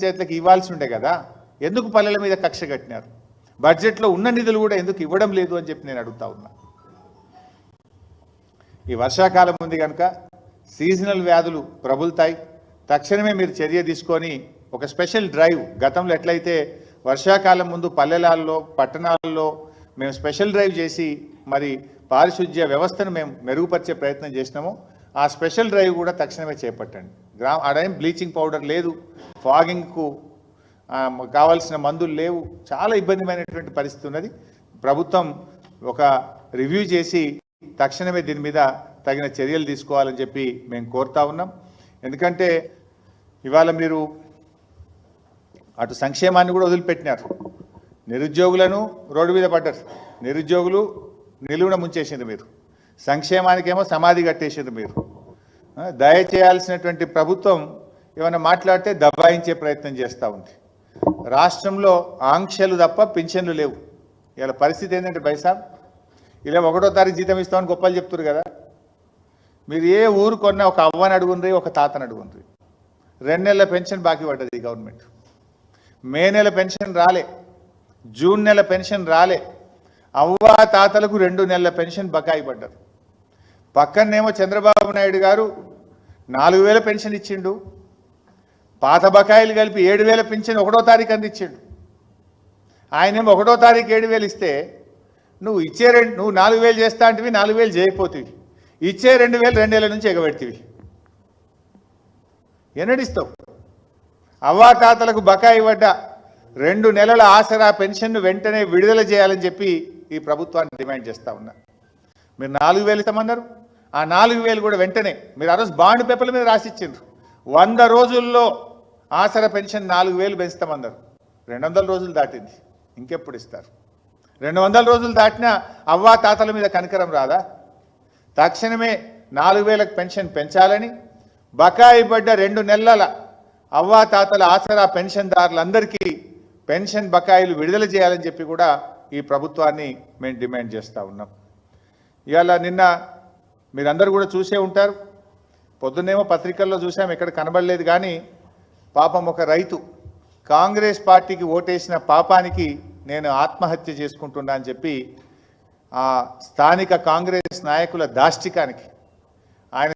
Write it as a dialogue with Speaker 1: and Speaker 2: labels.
Speaker 1: పంచాయతీలకు ఇవ్వాల్సి ఉండే కదా. ఎందుకు పల్లెల మీద కక్ష కట్టినారు? బడ్జెట్లో ఉన్న నిధులు కూడా ఎందుకు ఇవ్వడం లేదు అని చెప్పి నేను అడుగుతా ఉన్నా. ఈ వర్షాకాలం ఉంది కనుక సీజనల్ వ్యాధులు ప్రబులుతాయి. తక్షణమే మీరు చర్య తీసుకొని ఒక స్పెషల్ డ్రైవ్ గతంలో ఎట్లయితే వర్షాకాలం ముందు పల్లెలాల్లో పట్టణాల్లో మేము స్పెషల్ డ్రైవ్ చేసి మరి పారిశుద్ధ్య వ్యవస్థను మేము మెరుగుపరిచే ప్రయత్నం చేసినామో ఆ స్పెషల్ డ్రైవ్ కూడా తక్షణమే చేపట్టండి. గ్రామ ఆడేం బ్లీచింగ్ పౌడర్ లేదు. ఫాగింగ్కు కావాల్సిన మందులు లేవు. చాలా ఇబ్బందిమైనటువంటి పరిస్థితి ఉన్నది. ప్రభుత్వం ఒక రివ్యూ చేసి తక్షణమే దీని మీద తగిన చర్యలు తీసుకోవాలని చెప్పి మేము కోరుతా ఉన్నాం. ఎందుకంటే ఇవాళ మీరు అటు సంక్షేమాన్ని కూడా వదిలిపెట్టినారు. నిరుద్యోగులను రోడ్డు మీద పడ్డారు. నిరుద్యోగులు నిలువున ముంచేసింది మీరు. సంక్షేమానికేమో సమాధి కట్టేసింది మీరు. దయచేయాల్సినటువంటి ప్రభుత్వం ఏమైనా మాట్లాడితే దబాయించే ప్రయత్నం చేస్తూ ఉంది. రాష్ట్రంలో ఆంక్షలు తప్ప పింఛన్లు లేవు. ఇలా పరిస్థితి ఏంటంటే బైసాబ్ ఇలా ఒకటో తారీఖు జీతం ఇస్తామని గొప్పలు చెప్తున్నారు కదా. మీరు ఏ ఊరు కొన్నా ఒక అవ్వని అడుగుండ్రి ఒక తాతని అడుగుండ్రి. రెండు నెలల పెన్షన్ బాకీ పడ్డది ఈ గవర్నమెంట్. మే నెల పెన్షన్ రాలే జూన్ నెల పెన్షన్ రాలే అవ్వ తాతలకు రెండు నెలల పెన్షన్ బకాయి పడ్డారు పక్కనేమో చంద్రబాబు చంద్రబాబు నాయుడు గారు నాలుగు వేల పెన్షన్ ఇచ్చిండు. పాత బకాయిలు కలిపి ఏడు వేల పెన్షన్ ఒకటో తారీఖు అందించిండు. ఆయనేమో ఒకటో తారీఖు ఏడు వేలు ఇస్తే నువ్వు ఇచ్చే రెండు నువ్వు నాలుగు వేలు చేస్తా అంటివి నాలుగు వేలు చేయకపోతివి. ఇచ్చే రెండు వేలు రెండేళ్ళ నుంచి ఎగబెడతీవి. ఎన్నడిస్తావు? అవ్వాతాతలకు బకాయి పడ్డ రెండు నెలల ఆసరా పెన్షన్ను వెంటనే విడుదల చేయాలని చెప్పి ఈ ప్రభుత్వాన్ని డిమాండ్ చేస్తా ఉన్నా. మీరు నాలుగు వేలు ఇస్తామన్నారు? ఆ నాలుగు వేలు కూడా వెంటనే. మీరు ఆ రోజు బాండ్ పేపర్ల మీద రాసిచ్చిండ్రు. వంద రోజుల్లో ఆసరా పెన్షన్ నాలుగు వేలు పెంచుతామన్నారు. రెండు వందల రోజులు దాటింది. ఇంకెప్పుడు ఇస్తారు? రెండు వందల రోజులు దాటినా అవ్వా తాతల మీద కనికరం రాదా? తక్షణమే నాలుగు వేలకు పెన్షన్ పెంచాలని బకాయి పడ్డ రెండు నెలల అవ్వా తాతల ఆసరా పెన్షన్దారులందరికీ పెన్షన్ బకాయిలు విడుదల చేయాలని చెప్పి కూడా ఈ ప్రభుత్వాన్ని మేము డిమాండ్ చేస్తూ ఉన్నాం. ఇవాళ నిన్న మీరందరూ కూడా చూసే ఉంటారు. పొద్దున్నేమో పత్రికల్లో చూసాం ఎక్కడ కనబడలేదు కానీ పాపం ఒక రైతు కాంగ్రెస్ పార్టీకి ఓటేసిన పాపానికి నేను ఆత్మహత్య చేసుకుంటున్నా అని చెప్పి ఆ స్థానిక కాంగ్రెస్ నాయకుల దాష్టికానికి